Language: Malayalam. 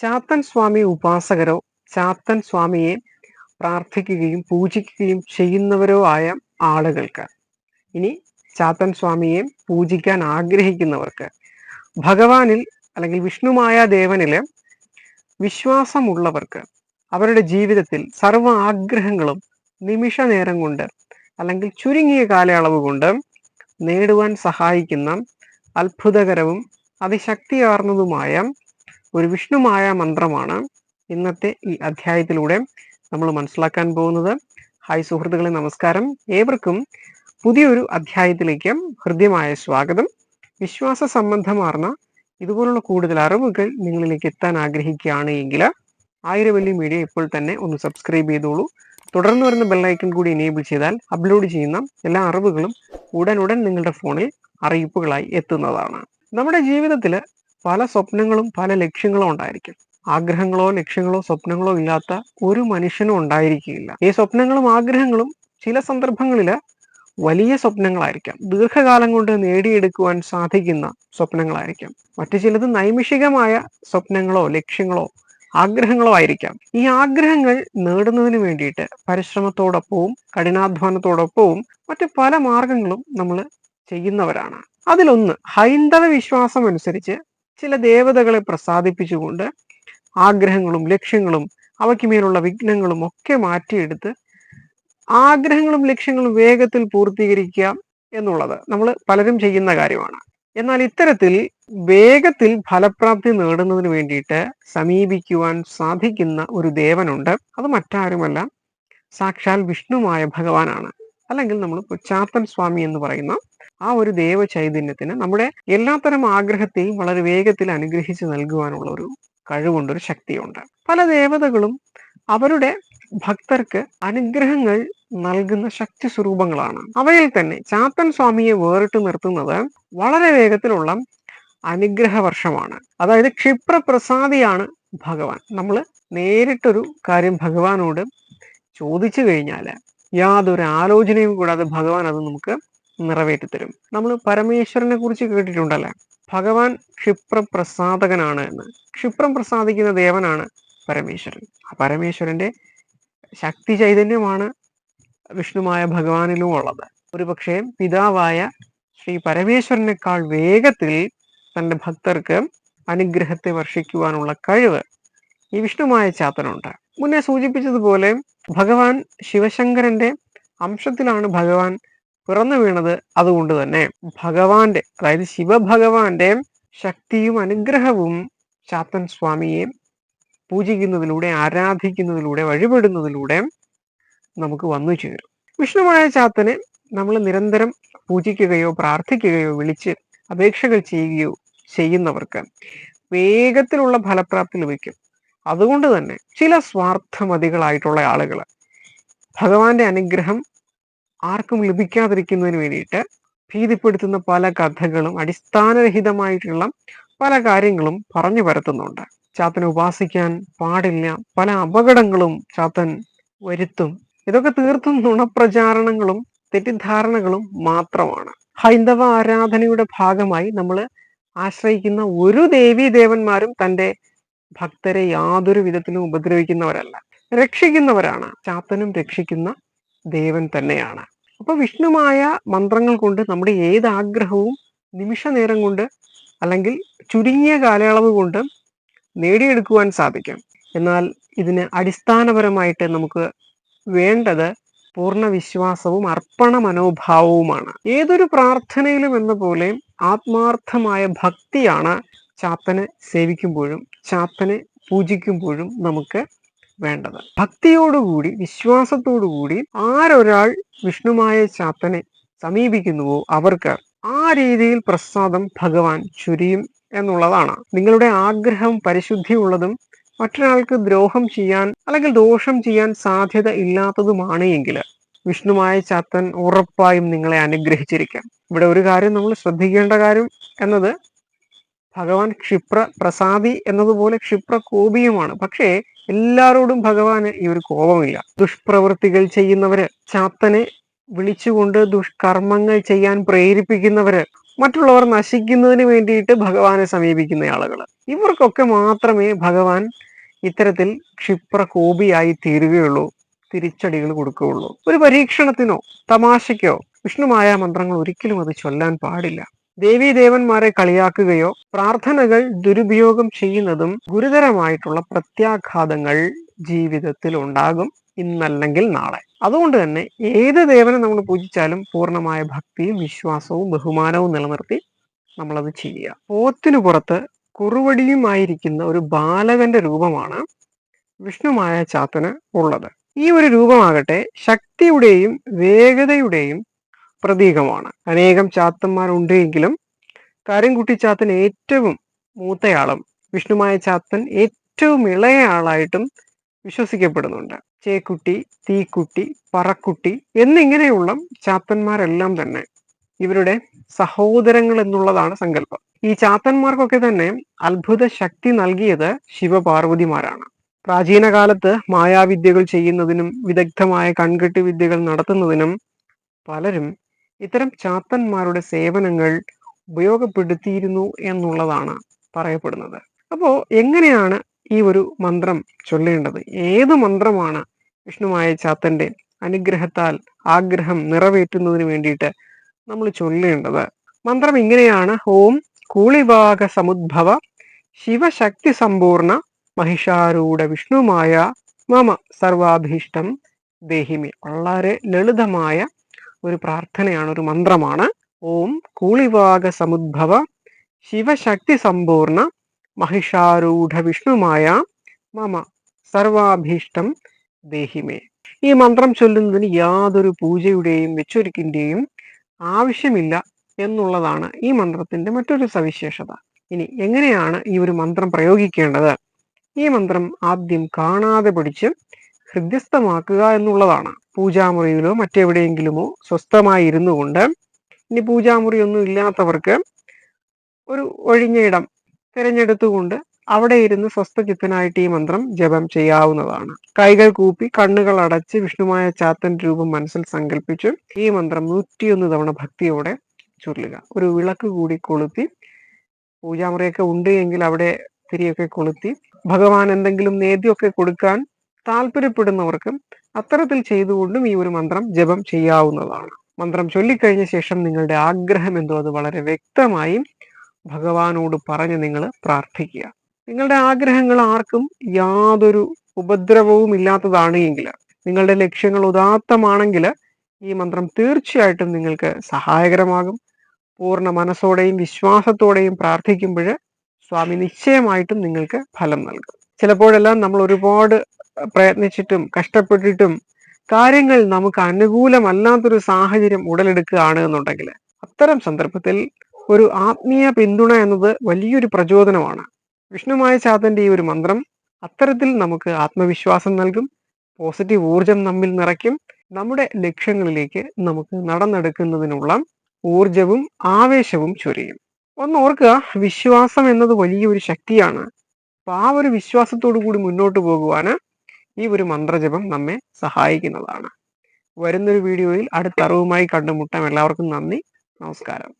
ചാത്തൻ സ്വാമി ഉപാസകരോ ചാത്തൻ സ്വാമിയെ പ്രാർത്ഥിക്കുകയും പൂജിക്കുകയും ചെയ്യുന്നവരോ ആയ ആളുകൾക്ക്. ഇനി ചാത്തൻ സ്വാമിയെ പൂജിക്കാൻ ആഗ്രഹിക്കുന്നവർക്ക്. ഭഗവാനിൽ അല്ലെങ്കിൽ വിഷ്ണുമായ ദേവനിൽ വിശ്വാസമുള്ളവർക്ക് അവരുടെ ജീവിതത്തിൽ സർവ ആഗ്രഹങ്ങളും നിമിഷ നേരം കൊണ്ട് അല്ലെങ്കിൽ ചുരുങ്ങിയ കാലയളവ് കൊണ്ട് നേടുവാൻ സഹായിക്കുന്ന അത്ഭുതകരവും അതിശക്തിയാർന്നതുമായ ഒരു വിഷ്ണുമായ മന്ത്രമാണ് ഇന്നത്തെ ഈ അധ്യായത്തിലൂടെ നമ്മൾ മനസ്സിലാക്കാൻ പോകുന്നത്. ഹായ് സുഹൃത്തുക്കളെ നമസ്കാരം. ഏവർക്കും പുതിയൊരു അധ്യായത്തിലേക്ക് ഹൃദ്യമായ സ്വാഗതം. വിശ്വാസ സംബന്ധമാർന്ന ഇതുപോലുള്ള കൂടുതൽ അറിവുകൾ നിങ്ങളിലേക്ക് എത്താൻ ആഗ്രഹിക്കുകയാണ് എങ്കിൽ ആയിരവല്ലി മീഡിയ ഇപ്പോൾ തന്നെ ഒന്ന് സബ്സ്ക്രൈബ് ചെയ്തോളൂ. തുടർന്ന് വരുന്ന ബെല്ലൈക്കൺ കൂടി എനേബിൾ ചെയ്താൽ അപ്ലോഡ് ചെയ്യുന്ന എല്ലാ അറിവുകളും ഉടനുടൻ നിങ്ങളുടെ ഫോണിൽ അറിയിപ്പുകളായി എത്തുന്നതാണ്. നമ്മുടെ ജീവിതത്തിൽ പല സ്വപ്നങ്ങളും പല ലക്ഷ്യങ്ങളും ഉണ്ടായിരിക്കും. ആഗ്രഹങ്ങളോ ലക്ഷ്യങ്ങളോ സ്വപ്നങ്ങളോ ഇല്ലാത്ത ഒരു മനുഷ്യനും ഉണ്ടായിരിക്കില്ല ഈ സ്വപ്നങ്ങളും ആഗ്രഹങ്ങളും ചില സന്ദർഭങ്ങളിൽ വലിയ സ്വപ്നങ്ങളായിരിക്കാം. ദീർഘകാലം കൊണ്ട് നേടിയെടുക്കുവാൻ സാധിക്കുന്ന സ്വപ്നങ്ങളായിരിക്കാം. മറ്റു ചിലത് നൈമിഷികമായ സ്വപ്നങ്ങളോ ലക്ഷ്യങ്ങളോ ആഗ്രഹങ്ങളോ ആയിരിക്കാം. ഈ ആഗ്രഹങ്ങൾ നേടുന്നതിന് വേണ്ടിയിട്ട് പരിശ്രമത്തോടൊപ്പവും കഠിനാധ്വാനത്തോടൊപ്പവും മറ്റു പല മാർഗങ്ങളും നമ്മൾ ചെയ്യുന്നവരാണ്. അതിലൊന്ന് ഹൈന്ദവ വിശ്വാസം അനുസരിച്ച് ചില ദേവതകളെ പ്രസാദിപ്പിച്ചുകൊണ്ട് ആഗ്രഹങ്ങളും ലക്ഷ്യങ്ങളും അവയ്ക്ക് മേലുള്ള വിഘ്നങ്ങളും ഒക്കെ മാറ്റിയെടുത്ത് ആഗ്രഹങ്ങളും ലക്ഷ്യങ്ങളും വേഗത്തിൽ പൂർത്തീകരിക്കുക എന്നുള്ളത് നമ്മൾ പലരും ചെയ്യുന്ന കാര്യമാണ്. എന്നാൽ ഇത്തരത്തിൽ വേഗത്തിൽ ഫലപ്രാപ്തി നേടുന്നതിന് വേണ്ടിയിട്ട് സമീപിക്കുവാൻ സാധിക്കുന്ന ഒരു ദേവനുണ്ട്. അത് മറ്റാരുമല്ല സാക്ഷാൽ വിഷ്ണുമായ ഭഗവാനാണ്. അല്ലെങ്കിൽ നമ്മൾ ചാത്തൻ സ്വാമി എന്ന് പറയുന്ന ആ ഒരു ദേവ ചൈതന്യത്തിന് നമ്മുടെ എല്ലാത്തരം ആഗ്രഹത്തെയും വളരെ വേഗത്തിൽ അനുഗ്രഹിച്ച് നൽകുവാനുള്ള ഒരു കഴിവുണ്ട് ഒരു ശക്തിയുണ്ട്. പല ദേവതകളും അവരുടെ ഭക്തർക്ക് അനുഗ്രഹങ്ങൾ നൽകുന്ന ശക്തി സ്വരൂപങ്ങളാണ്. അവയിൽ തന്നെ ചാത്തൻ സ്വാമിയെ വേറിട്ട് നിർത്തുന്നത് വളരെ വേഗത്തിലുള്ള അനുഗ്രഹ വർഷമാണ്. അതായത് ക്ഷിപ്രപ്രസാദിയാണ് ഭഗവാൻ. നമ്മൾ നേരിട്ടൊരു കാര്യം ഭഗവാനോട് ചോദിച്ചു കഴിഞ്ഞാൽ യാതൊരു ആലോചനയും കൂടാതെ ഭഗവാൻ അത് നമുക്ക് നിറവേറ്റി തരും നമ്മൾ പരമേശ്വരനെ കുറിച്ച് കേട്ടിട്ടുണ്ടല്ലേ? ഭഗവാൻ ക്ഷിപ്രപ്രസാദകനാണ് എന്ന്. ക്ഷിപ്രം പ്രസാദിക്കുന്ന ദേവനാണ് പരമേശ്വരൻ. ആ പരമേശ്വരന്റെ ശക്തി ചൈതന്യമാണ് വിഷ്ണുമായ ഭഗവാനിലും ഉള്ളത്. ഒരു പക്ഷേ പിതാവായ ശ്രീ പരമേശ്വരനേക്കാൾ വേഗത്തിൽ തന്റെ ഭക്തർക്ക് അനുഗ്രഹത്തെ വർഷിക്കുവാനുള്ള കഴിവ് ഈ വിഷ്ണുമായ ചാത്തനുണ്ട്. മുന്നേ സൂചിപ്പിച്ചതുപോലെ ഭഗവാൻ ശിവശങ്കരന്റെ അംശത്തിലാണ് ഭഗവാൻ പിറന്നു വീണത് അതുകൊണ്ട് തന്നെ ഭഗവാന്റെ അതായത് ശിവഭഗവാന്റെ ശക്തിയും അനുഗ്രഹവും ചാത്തൻ സ്വാമിയെ പൂജിക്കുന്നതിലൂടെ ആരാധിക്കുന്നതിലൂടെ വഴിപെടുന്നതിലൂടെ നമുക്ക് വന്നു ചേരും. വിഷ്ണുവായ ചാത്തനെ നമ്മൾ നിരന്തരം പൂജിക്കുകയോ പ്രാർത്ഥിക്കുകയോ വിളിച്ച് അപേക്ഷകൾ ചെയ്യുകയോ ചെയ്യുന്നവർക്ക് വേഗത്തിലുള്ള ഫലപ്രാപ്തി ലഭിക്കും. അതുകൊണ്ട് തന്നെ ചില സ്വാർത്ഥമതികളായിട്ടുള്ള ആളുകൾ ഭഗവാന്റെ അനുഗ്രഹം ആർക്കും ലഭിക്കാതിരിക്കുന്നതിന് വേണ്ടിയിട്ട് ഭീതിപ്പെടുത്തുന്ന പല കഥകളും അടിസ്ഥാനരഹിതമായിട്ടുള്ള പല കാര്യങ്ങളും പറഞ്ഞു പരത്തുന്നുണ്ട്. ചാത്തനെ ഉപാസിക്കാൻ പാടില്ല. പല അപകടങ്ങളും ചാത്തൻ വരുത്തും. ഇതൊക്കെ തീർത്തും നുണപ്രചാരണങ്ങളും തെറ്റിദ്ധാരണകളും മാത്രമാണ്. ഹൈന്ദവ ആരാധനയുടെ ഭാഗമായി നമ്മൾ ആശ്രയിക്കുന്ന ഒരു ദേവീ ദേവന്മാരും തന്റെ ഭക്തരെ യാതൊരു വിധത്തിലും ഉപദ്രവിക്കുന്നവരല്ല. രക്ഷിക്കുന്നവരാണ്. ചാത്തനും രക്ഷിക്കുന്ന ദേവൻ തന്നെയാണ്. അപ്പൊ വിഷ്ണുമായ മന്ത്രങ്ങൾ കൊണ്ട് നമ്മുടെ ഏത് ആഗ്രഹവും നിമിഷ നേരം കൊണ്ട് അല്ലെങ്കിൽ ചുരുങ്ങിയ കാലയളവ് കൊണ്ട് നേടിയെടുക്കുവാൻ സാധിക്കും. എന്നാൽ ഇതിന് അടിസ്ഥാനപരമായിട്ട് നമുക്ക് വേണ്ടത് പൂർണ വിശ്വാസവും അർപ്പണ മനോഭാവവുമാണ്. ഏതൊരു പ്രാർത്ഥനയിലും എന്ന പോലെ ആത്മാർത്ഥമായ ഭക്തിയാണ് ചാത്തനെ സേവിക്കുമ്പോഴും ചാത്തനെ പൂജിക്കുമ്പോഴും നമുക്ക് വേണ്ടത്. ഭക്തിയോടുകൂടി വിശ്വാസത്തോടുകൂടി ആരൊരാൾ വിഷ്ണുമായ ചാത്തനെ സമീപിക്കുന്നുവോ അവർക്ക് ആ രീതിയിൽ പ്രസാദം ഭഗവാൻ ചുരിയും എന്നുള്ളതാണ്. നിങ്ങളുടെ ആഗ്രഹം പരിശുദ്ധിയുള്ളതും മറ്റൊരാൾക്ക് ദ്രോഹം ചെയ്യാൻ അല്ലെങ്കിൽ ദോഷം ചെയ്യാൻ സാധ്യത ഇല്ലാത്തതുമാണ് എങ്കിൽ വിഷ്ണുമായ ചാത്തൻ ഉറപ്പായും നിങ്ങളെ അനുഗ്രഹിച്ചിരിക്കാം. ഇവിടെ ഒരു കാര്യം നമ്മൾ ശ്രദ്ധിക്കേണ്ട കാര്യം എന്നത് ഭഗവാൻ ക്ഷിപ്ര പ്രസാദി എന്നതുപോലെ ക്ഷിപ്ര കോപിയുമാണ്. പക്ഷേ എല്ലാവരോടും ഭഗവാന് ഈ ഒരു കോപമില്ല. ദുഷ്പ്രവൃത്തികൾ ചെയ്യുന്നവര് ചാത്തനെ വിളിച്ചുകൊണ്ട് ദുഷ്കർമ്മങ്ങൾ ചെയ്യാൻ പ്രേരിപ്പിക്കുന്നവര് മറ്റുള്ളവർ നശിക്കുന്നതിന് വേണ്ടിയിട്ട് ഭഗവാനെ സമീപിക്കുന്ന ആളുകൾ ഇവർക്കൊക്കെ മാത്രമേ ഭഗവാൻ ഇത്തരത്തിൽ ക്ഷിപ്ര കോപിയായി തീരുകയുള്ളൂ തിരിച്ചടികൾ കൊടുക്കുകയുള്ളൂ. ഒരു പരീക്ഷണത്തിനോ തമാശയ്ക്കോ വിഷ്ണുമായ മന്ത്രങ്ങൾ ഒരിക്കലും അത് ചൊല്ലാൻ പാടില്ല. ദേവീ ദേവന്മാരെ കളിയാക്കുകയോ പ്രാർത്ഥനകൾ ദുരുപയോഗം ചെയ്യുന്നതും ഗുരുതരമായിട്ടുള്ള പ്രത്യാഘാതങ്ങൾ ജീവിതത്തിൽ ഉണ്ടാകും ഇന്നല്ലെങ്കിൽ നാളെ. അതുകൊണ്ട് തന്നെ ഏത് ദേവനെ നമ്മൾ പൂജിച്ചാലും പൂർണമായ ഭക്തിയും വിശ്വാസവും ബഹുമാനവും നിലനിർത്തി നമ്മളത് ചെയ്യുക. പോത്തിനു പുറത്ത് കുറുവടിയുമായിരിക്കുന്ന ഒരു ബാലകന്റെ രൂപമാണ് വിഷ്ണുമായ ചാത്തന് ഉള്ളത്. ഈ ഒരു രൂപമാകട്ടെ ശക്തിയുടെയും വേഗതയുടെയും പ്രതീകമാണ്. അനേകം ചാത്തന്മാരുണ്ട് എങ്കിലും കാര്യംകുട്ടി ചാത്തൻ ഏറ്റവും മൂത്തയാളും വിഷ്ണുമായ ചാത്തൻ ഏറ്റവും ഇളയ ആളായിട്ടും വിശ്വസിക്കപ്പെടുന്നുണ്ട്. ചേക്കുട്ടി തീക്കുട്ടി പറക്കുട്ടി എന്നിങ്ങനെയുള്ള ചാത്തന്മാരെല്ലാം തന്നെ ഇവരുടെ സഹോദരങ്ങൾ എന്നുള്ളതാണ് സങ്കല്പം. ഈ ചാത്തന്മാർക്കൊക്കെ തന്നെ അത്ഭുത ശക്തി നൽകിയത് ശിവപാർവതിമാരാണ്. പ്രാചീന കാലത്ത് മായാവിദ്യകൾ ചെയ്യുന്നതിനും വിദഗ്ധമായ കൺകെട്ടി വിദ്യകൾ നടത്തുന്നതിനും പലരും ഇത്തരം ചാത്തന്മാരുടെ സേവനങ്ങൾ ഉപയോഗപ്പെടുത്തിയിരുന്നു എന്നുള്ളതാണ് പറയപ്പെടുന്നത്. അപ്പോൾ എങ്ങനെയാണ് ഈ ഒരു മന്ത്രം ചൊല്ലേണ്ടത്? ഏത് മന്ത്രമാണ് വിഷ്ണുമായ ചാത്തന്റെ അനുഗ്രഹത്താൽ ആഗ്രഹം നിറവേറ്റുന്നതിന് വേണ്ടിയിട്ട് നമ്മൾ ചൊല്ലേണ്ടത്? മന്ത്രം ഇങ്ങനെയാണ്. ഓം കൂളിവാക സമുദ്ഭവ ശിവശക്തി സമ്പൂർണ മഹിഷാരൂഢ വിഷ്ണുമായ മമ സർവാഭീഷ്ടം ദേഹിമി. വളരെ ലളിതമായ ഒരു പ്രാർത്ഥനയാണ് ഒരു മന്ത്രമാണ്. ഓം കൂളിവാക സമുദ്ഭവ ശിവശക്തി സമ്പൂർണ മഹിഷാരൂഢ വിഷ്ണുമായ മമ സർവാഭീഷ്ടം ദേഹിമേ ഈ മന്ത്രം ചൊല്ലുന്നതിന് യാതൊരു പൂജയുടെയും വെച്ചൊരുക്കിന്റെയും ആവശ്യമില്ല എന്നുള്ളതാണ് ഈ മന്ത്രത്തിന്റെ മറ്റൊരു സവിശേഷത. ഇനി എങ്ങനെയാണ് ഈ ഒരു മന്ത്രം പ്രയോഗിക്കേണ്ടത്? ഈ മന്ത്രം ആദ്യം കാണാതെ പഠിച്ച് ഹൃദ്യസ്ഥമാക്കുക എന്നുള്ളതാണ്. പൂജാമുറിയിലോ മറ്റെവിടെയെങ്കിലുമോ സ്വസ്ഥമായി ഇരുന്നു കൊണ്ട് ഇനി പൂജാമുറി ഒന്നും ഇല്ലാത്തവർക്ക് ഒരു ഒഴിഞ്ഞ ഇടം തിരഞ്ഞെടുത്തുകൊണ്ട് അവിടെ ഇരുന്ന് സ്വസ്ഥചിത്തനായിട്ട് ഈ മന്ത്രം ജപം ചെയ്യാവുന്നതാണ്. കൈകൾ കൂപ്പി കണ്ണുകൾ അടച്ച് വിഷ്ണുമായ ചാത്തൻ രൂപം മനസ്സിൽ സങ്കല്പിച്ച് ഈ മന്ത്രം നൂറ്റിയൊന്ന് തവണ ഭക്തിയോടെ ചൊല്ലുക. ഒരു വിളക്ക് കൂടി കൊളുത്തി പൂജാമുറിയൊക്കെ ഉണ്ട് എങ്കിൽ അവിടെ തിരിയൊക്കെ കൊളുത്തി ഭഗവാൻ എന്തെങ്കിലും നേദ്യമൊക്കെ കൊടുക്കാൻ താല്പര്യപ്പെടുന്നവർക്ക് അത്തരത്തിൽ ചെയ്തുകൊണ്ടും ഈ ഒരു മന്ത്രം ജപം ചെയ്യാവുന്നതാണ്. മന്ത്രം ചൊല്ലിക്കഴിഞ്ഞ ശേഷം നിങ്ങളുടെ ആഗ്രഹം എന്തോ അത് വളരെ വ്യക്തമായി ഭഗവാനോട് പറഞ്ഞ് നിങ്ങൾ പ്രാർത്ഥിക്കുക. നിങ്ങളുടെ ആഗ്രഹങ്ങൾ ആർക്കും യാതൊരു ഉപദ്രവവും ഇല്ലാത്തതാണ് എങ്കിൽ നിങ്ങളുടെ ലക്ഷ്യങ്ങൾ ഉദാത്തമാണെങ്കിൽ ഈ മന്ത്രം തീർച്ചയായിട്ടും നിങ്ങൾക്ക് സഹായകരമാകും. പൂർണ മനസ്സോടെയും വിശ്വാസത്തോടെയും പ്രാർത്ഥിക്കുമ്പോൾ സ്വാമി നിശ്ചയമായിട്ടും നിങ്ങൾക്ക് ഫലം നൽകും. ചിലപ്പോഴെല്ലാം നമ്മൾ ഒരുപാട് പ്രയത്നിച്ചിട്ടും കഷ്ടപ്പെട്ടിട്ടും കാര്യങ്ങൾ നമുക്ക് അനുകൂലമല്ലാത്തൊരു സാഹചര്യം ഉടലെടുക്കുകയാണ് എന്നുണ്ടെങ്കിൽ അത്തരം സന്ദർഭത്തിൽ ഒരു ആത്മീയ പിന്തുണ എന്നത് വലിയൊരു പ്രചോദനമാണ്. വിഷ്ണുമായ ചാത്തന്റെ ഈ ഒരു മന്ത്രം അത്തരത്തിൽ നമുക്ക് ആത്മവിശ്വാസം നൽകും പോസിറ്റീവ് ഊർജം നമ്മിൽ നിറയ്ക്കും നമ്മുടെ ലക്ഷ്യങ്ങളിലേക്ക് നമുക്ക് നടന്നെടുക്കുന്നതിനുള്ള ഊർജവും ആവേശവും ചൊരിയും. ഒന്ന് ഓർക്കുക വിശ്വാസം എന്നത് വലിയൊരു ശക്തിയാണ്. അപ്പൊ ആ ഒരു വിശ്വാസത്തോടു കൂടി മുന്നോട്ട് പോകുവാന് ഈ ഒരു മന്ത്രജപം നമ്മെ സഹായിക്കുന്നതാണ്. വരുന്നൊരു വീഡിയോയിൽ അടുത്ത അറിവുമായി കണ്ടുമുട്ടാം. എല്ലാവർക്കും നന്ദി. നമസ്കാരം.